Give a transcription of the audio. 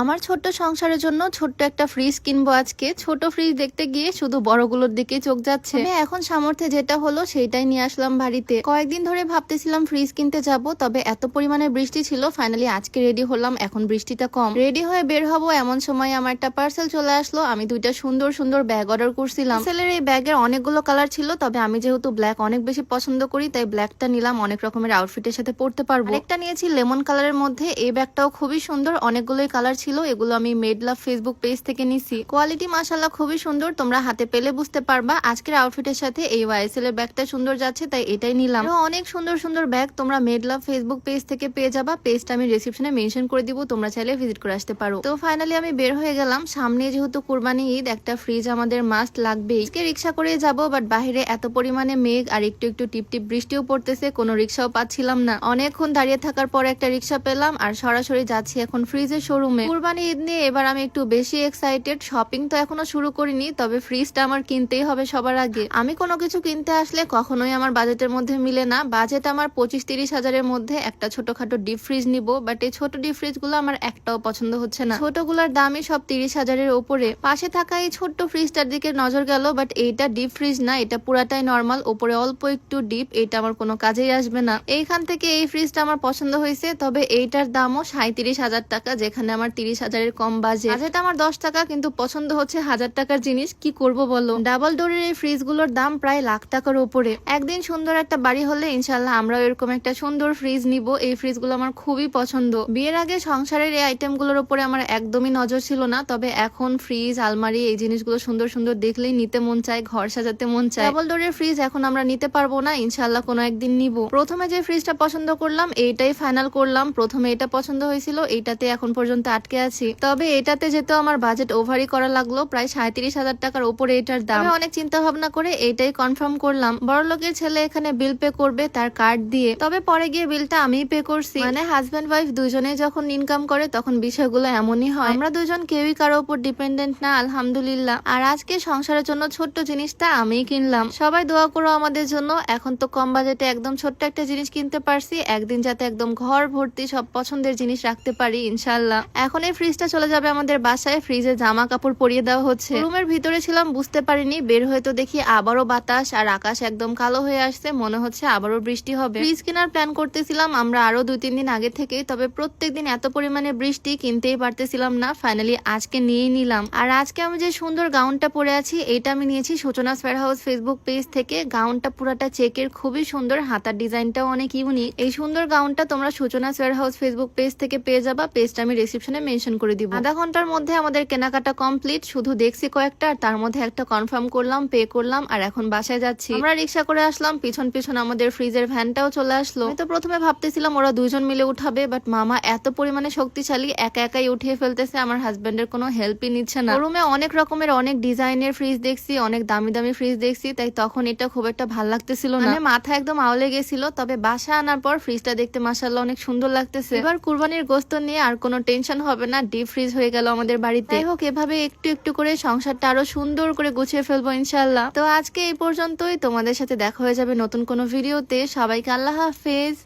আমার ছোট্ট সংসারের জন্য ছোট্ট একটা ফ্রিজ কিনবো আজকে। ছোট ফ্রিজ দেখতে গিয়ে শুধু বড়গুলোর দিকে চোখ যাচ্ছে। আমি এখন সামর্থ্যে যেটা হলো সেটাই নিয়ে আসলাম বাড়িতে। কয়েকদিন ধরে ভাবতেছিলাম ফ্রিজ কিনতে যাব, তবে এত পরিমাণে বৃষ্টি ছিল ফাইনালি আজকে রেডি হলাম, এখন বৃষ্টিটা কম। রেডি হয়ে বের হব এমন সময় আমার একটা পার্সেল চলে আসলো, আমি দুইটা সুন্দর সুন্দর ব্যাগ অর্ডার করছিলাম। সেলের এই ব্যাগের অনেকগুলো কালার ছিল, তবে আমি যেহেতু ব্ল্যাক অনেক বেশি পছন্দ করি, তাই ব্ল্যাকটা নিলাম, অনেক রকমের আউটফিটের সাথে পরতে পারব। একটা নিয়েছি লেমন কালারের মধ্যে, এই ব্যাগটাও খুবই সুন্দর, অনেকগুলোই কালার ছিল, এগুলো আমি মেড লাভ ফেসবুক পেজ থেকে নিছি। কোয়ালিটি মাসাল্লাহ খুবই সুন্দর, তোমরা হাতে পেলে বুঝতে পারবা। আজকের আউটফিটের সাথে এই ওয়াইসেল এর ব্যাগটা সুন্দর যাচ্ছে, তাই এটাই নিলাম। অনেক সুন্দর সুন্দর ব্যাগ তোমরা মেড লাভ ফেসবুক পেজ থেকে পেয়ে যাবা। পেজটা আমি রিসিপশনে মেনশন করে দিব, তোমরা চাইলে ভিজিট করে আসতে পারো। তো ফাইনালি আমি বের হয়ে গেলাম। সামনে যেহেতু কুরবানি ঈদ, একটা ফ্রিজ আমাদের মাস্ট লাগবেই। আজকে রিক্সা করে যাব বাট বাইরে এত পরিমাণে মেঘ আর একটু একটু টিপ টিপ বৃষ্টিও পড়তেছে, কোনো রিক্সাও পাচ্ছিলাম না। অনেকক্ষণ দাঁড়িয়ে থাকার পর একটা রিক্সা পেলাম, আর সরাসরি যাচ্ছি এখন ফ্রিজের শোরুমে কুরবানি ঈদ নিয়ে এবার আমি একটু বেশি এক্সাইটেড শপিং তো এখনও শুরু করিনি, তবে ফ্রিজটা আমার কিনতেই হবে সবার আগে। আমি কোনো কিছু কিনতে আসলে কখনোই আমার বাজেটের মধ্যে মিলে না। বাজেট আমার পঁচিশ তিরিশ হাজারের মধ্যে একটা ছোটখাটো ডিপ ফ্রিজ নিব বাট এই ছোট ডিপ ফ্রিজগুলো আমার একটাও পছন্দ হচ্ছে না। ছোটগুলোর দামই সব তিরিশ হাজারের ওপরে। পাশে থাকা এই ছোট্ট ফ্রিজটার দিকে নজর গেল বাট এইটা ডিপ ফ্রিজ না, এটা পুরাটাই নর্মাল ওপরে অল্প একটু ডিপ এটা আমার কোনো কাজেই আসবে না। এইখান থেকে এই ফ্রিজটা আমার পছন্দ হয়েছে, তবে এইটার দামও সাঁত্রিশ হাজার টাকা, যেখানে আমার তিরিশ হাজারের কম বাজে বাজেট আমার দশ টাকা, কিন্তু পছন্দ হচ্ছে হাজার টাকার জিনিস। কি করব বলো? ডাবল ডোরের এই ফ্রিজগুলোর দাম প্রায় লাখ টাকার উপরে একদিন সুন্দর একটা বাড়ি হলে ইনশাল্লাহ আমরাও এরকম একটা সুন্দর ফ্রিজ নিব। এই ফ্রিজগুলো আমার খুবই পছন্দ। বিয়ের আগে সংসারের এই আইটেমগুলোর উপরে আমার একদমই নজর ছিল না। তবে এখন ফ্রিজ, আলমারি, এই জিনিসগুলো সুন্দর সুন্দর দেখলেই নিতে মন চায়, ঘর সাজাতে মন চায়। ডাবল ডোরের ফ্রিজ এখন আমরা নিতে পারব না। ইনশাল্লাহ কোনো একদিন নিব। প্রথমে যে ফ্রিজটা পছন্দ করলাম, এইটাই ফাইনাল করলাম। প্রথমে এটা পছন্দ হয়েছিল, এইটাতে এখন পর্যন্ত আটকে আছি। তবে এটাতে যেহেতু আমার বাজেট ওভারই করা লাগল, প্রায় সাঁত্রিশ হাজার টাকার উপরে এটার দাম। আমি অনেক চিন্তা ভাবনা করে এইটাই কনফার্ম করলাম। বড় লোকের ছেলে এখানে বিল পে করবে তার কার্ড দিয়ে। তবে পরে গিয়ে বিলটা আমিই পে করছি। মানে হাজব্যান্ড ওয়াইফ দুজনে যখন ইনকাম করে তখন বিষয়গুলো এমনই হয়। আমরা দুজন কেউই কারও উপর ডিপেন্ডেন্ট না, আলহামদুলিল্লাহ। আর আজকে সংসারের জন্য ছোট্ট জিনিসটা আমিই কিনলাম। সবাই দোয়া করো আমাদের জন্য। এখন তো কম বাজেটে একদম ছোট্ট একটা জিনিস কিনতে পারছি। একদিন যাতে একদম ঘর ভর্তি সব পছন্দের জিনিস রাখতে পারি, ইনশাল্লাহ। এখন এই ফ্রিজটা চলে যাবে আমাদের বাসায়। ফ্রিজে জামা কাপড় পরিয়ে দেওয়া হচ্ছে। রুমের ভিতরে ছিলাম, বুঝতে পারিনি। বের হয়ে তো দেখি আবারও বাতাস আর আকাশ একদম কালো হয়ে আসছে। মনে হচ্ছে আবারও বৃষ্টি হবে। ফ্রিজ কেনার প্ল্যান করতেছিলাম আমরা আরও দুই, তিন দিন আগে থেকে তবে প্রত্যেকদিন এত পরিমাণে বৃষ্টি কিনতেই পারতেছিলাম না। ফাইনালি আজকে নিয়েই নিলাম। আর আজকে আমি যে সুন্দর গাউনটা পরে আছি, এটা আমি নিয়েছি সূচনা স্পেয়ার হাউস ফেসবুক পেজ থেকে। গাউনটা পুরাটা চেকের খুবই সুন্দর, হাতার ডিজাইনটাও অনেক ইউনিক এই সুন্দর গাউনটা তোমরা সূচনা স্পেয়ার হাউস ফেসবুক পেজ থেকে পেয়ে যাবা। পেজটা আমি রিসিপশনে মেনশন করে দিব। আধা ঘণ্টার মধ্যে আমাদের কেনাকাটা কমপ্লিট শুধু দেখছি কয়েকটা আর তার মধ্যে একটা কনফার্ম করলাম পে করলাম আর এখন বাসায় যাচ্ছি। আমরা রিক্সা করে আসলাম পিছন পিছন আমাদের ফ্রিজের ভ্যানটাও চলে আসলো। আমি তো প্রথমে ভাবতেছিলাম ওরা দুজন মিলে উঠাবে বাট মামা এত পরিমাণে শক্তিশালী একা একাই উঠিয়ে ফেলতেছে আমার হাজবেন্ডের কোনো হেল্পই নিচ্ছে না। রুমে অনেক রকমের অনেক ডিজাইনের ফ্রিজ দেখছি অনেক দামি দামি ফ্রিজ দেখছি তাই তখন এটা খুব একটা ভালো লাগতেছিল না। মানে মাথা একদম আওলে গেছিল তবে বাসা আনার পর ফ্রিজটা দেখতে মাসাল্লাহ অনেক সুন্দর লাগতেছে। এবার কুরবানির গোস্ত নিয়ে আর কোনো টেনশন হবে না? ডিপ ফ্রিজ হয়ে গেল আমাদের বাড়িতে। হোক, এভাবে একটু একটু করে সংসারটা আরও সুন্দর করে গুছিয়ে ফেলব ইনশাল্লাহ তো আজকে এই পর্যন্তই। তোমাদের সাথে দেখা হয়ে যাবে নতুন কোনো ভিডিওতে। সবাইকে আল্লাহ হাফেজ।